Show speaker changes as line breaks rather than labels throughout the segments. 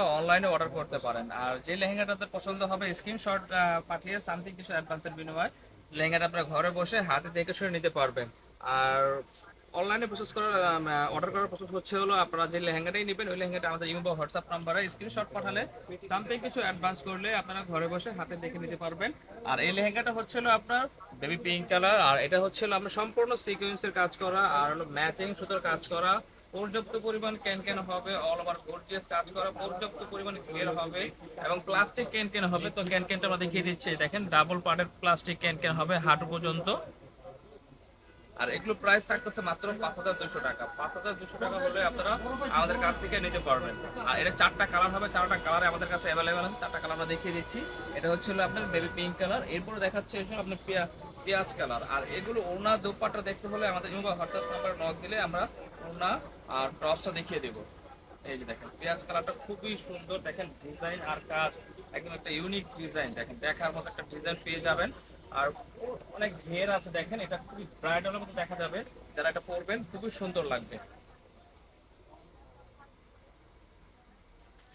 আর অনলাইনে অর্ডার আপনার ঘরে বসে হাতে দেখে শুনে নিতে পারবেন। আর অনলাইনে প্রসেস করার অর্ডার করার প্রসেস হচ্ছে হলো আপনারা যে লেহেঙ্গাটাই নেবেন, ওই লেহেঙ্গাটা আমাদের ইমো বা হোয়াটসঅ্যাপ নাম্বারে স্ক্রিনশট পাঠালে সামথিং কিছু অ্যাডভান্স করলে আপনারা ঘরে বসে হাতে দেখে নিতে পারবেন। আর এই লেহেঙ্গাটা হচ্ছে হলো আপনার বেবি পিঙ্ক কালার আর এটা হচ্ছে আমরা সম্পূর্ণ সিকোয়েন্সের কাজ করা, আর হলো ম্যাচিং সুতোর কাজ করা। পর্যাপ্ত পরিমাণ ক্যান ক্যান হবে অল ওভার গর্জিয়াস কাজ করা, পর্যাপ্ত পরিমাণ ক্লিয়ার হবে, এবং প্লাস্টিক ক্যান ক্যান হবে। তো ক্যান ক্যানটা আমরা দেখিয়ে দিচ্ছি, দেখেন ডাবল পার্টের প্লাস্টিক ক্যান ক্যান হবে হাঁটু পর্যন্ত। আর এগুলো প্রাইস থাকতেছে মাত্র পাঁচ হাজার দুশো টাকা। পাঁচ হাজার দুশো টাকা হলে আপনারা আমাদের কাছ থেকে নিতে পারবেন। আর এটা চারটা কালার হবে, চারটা কালারে আমাদের কাছে অ্যাভেলেবেল আছে, চারটা কালার আমরা দেখিয়ে দিচ্ছি। এটা হচ্ছে আপনার বেবি পিঙ্ক কালার এরপরে দেখাচ্ছে এসে আপনার পেঁয়া পেঁয়াজ কালার আর এগুলো ওনা দোপাট্টা দেখতে হলে আমাদের ইউবা হোয়াটসঅ্যাপ নাম্বার নক দিলে আমরা ওনা আর টপসটা দেখিয়ে দেবো। এই যে দেখেন, পেঁয়াজ কালারটা খুবই সুন্দর। দেখেন ডিজাইন আর কাজ, একদম একটা ইউনিক ডিজাইন দেখেন, দেখার মতো একটা ডিজাইন পেয়ে যাবেন। আর অনেক ঘের আছে দেখেন, এটা খুবই ব্রাইডালের মতো দেখা যাবে। যারা এটা পরবেন, খুবই সুন্দর লাগবে।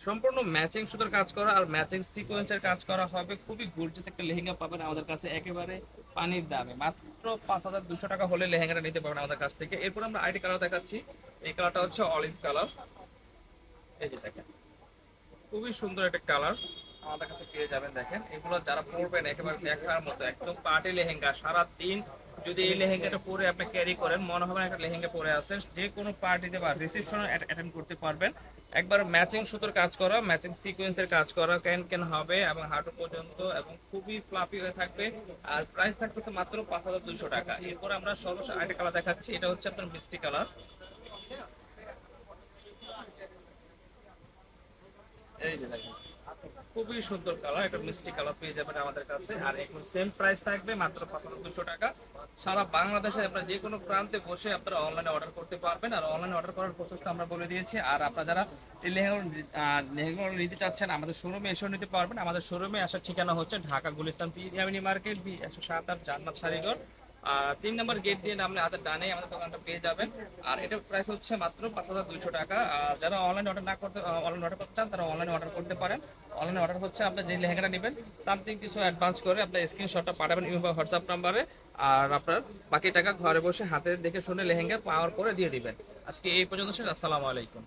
সম্পূর্ণ ম্যাচিং সুতোর কাজ করা আর ম্যাচিং সিকোয়েন্সের কাজ করা হবে। খুবই গর্জিয়াস একটা লেহেঙ্গা পাবেন আমাদের কাছে, একেবারে পানির দামে। মাত্র পাঁচ হাজার দুশো টাকা হলে লেহেঙ্গাটা নিতে পারবেন আমাদের কাছ থেকে। এরপর আমরা আইডি কালার দেখাচ্ছি। এই কালারটা হচ্ছে অলিভ কালার এই যে দেখেন, খুবই সুন্দর একটা কালার আমাদের কাছে পেয়ে যাবেন, দেখেন। এগুলো যারা পরবেন, একেবারে দেখার মতো, একদম পার্টি লেহেঙ্গা সারা দিন যদি এই লেহেঙ্গাটা পরে আপনি ক্যারি করেন, মনে হবে না একটা লেহেঙ্গা পরে আছেন, যে কোনো পার্টিতে বা রিসেপশনে অ্যাটেন্ড করতে পারবেন। একবার ম্যাচিং সুতোর কাজ করা ম্যাচিং সিকোয়েন্সের কাজ করা ক্যান ক্যান হবে এবং হাঁটু পর্যন্ত এবং খুবই ফ্লাফি হয়ে থাকবে। আর প্রাইস থাকতেছে মাত্র পাঁচ হাজার দুইশো টাকা। এরপর আমরা সর্বশেষ আরেকটা কালার দেখাচ্ছি, এটা হচ্ছে আপনার মিষ্টি কালার এই যে দেখেন। খুবই সুন্দর কালার একটা মিষ্টি কালার পেয়ে যাবেন আমাদের কাছে। আর এখন সেম প্রাইস থাকবে মাত্র পাঁচ হাজার দুশো টাকা। সারা বাংলাদেশে আপনারা যে কোনো প্রান্তে বসে আপনারা অনলাইনে অর্ডার করতে পারবেন। আর অনলাইনে অর্ডার করার প্রসেসটা আমরা বলে দিয়েছি। আর আপনারা যারা এই লেহেঙ্গা নিতে চাচ্ছেন, আমাদের শোরুমে এসেও নিতে পারবেন। আমাদের শোরুমে আসার ঠিকানা হচ্ছে Dhaka Gulistan P market, B, একশো সাত আট জান্নাত আর তিন নম্বর গেট দিয়ে নামলে হাতের ডানে আমাদের দোকানটা পেয়ে যাবেন। আর এটার প্রাইস হচ্ছে মাত্র পাঁচ হাজার দুইশো টাকা। আর যারা অনলাইন অর্ডার না করতে অনলাইন অর্ডার করতে চান, তারা অনলাইনে অর্ডার করতে পারেন। অনলাইনে অর্ডার হচ্ছে আপনি যে লেহেঙ্গাটা নেবেন সামথিং কিছু অ্যাডভান্স করে আপনার স্ক্রিনশটটা পাঠাবেন ইউবা হোয়াটসঅ্যাপ নাম্বারে আর আপনার বাকি টাকা ঘরে বসে হাতে দেখে শুনে লেহেঙ্গা পাওয়ার পরে দিয়ে দিবেন। আজকে এই পর্যন্ত শেষ। আসসালামু আলাইকুম।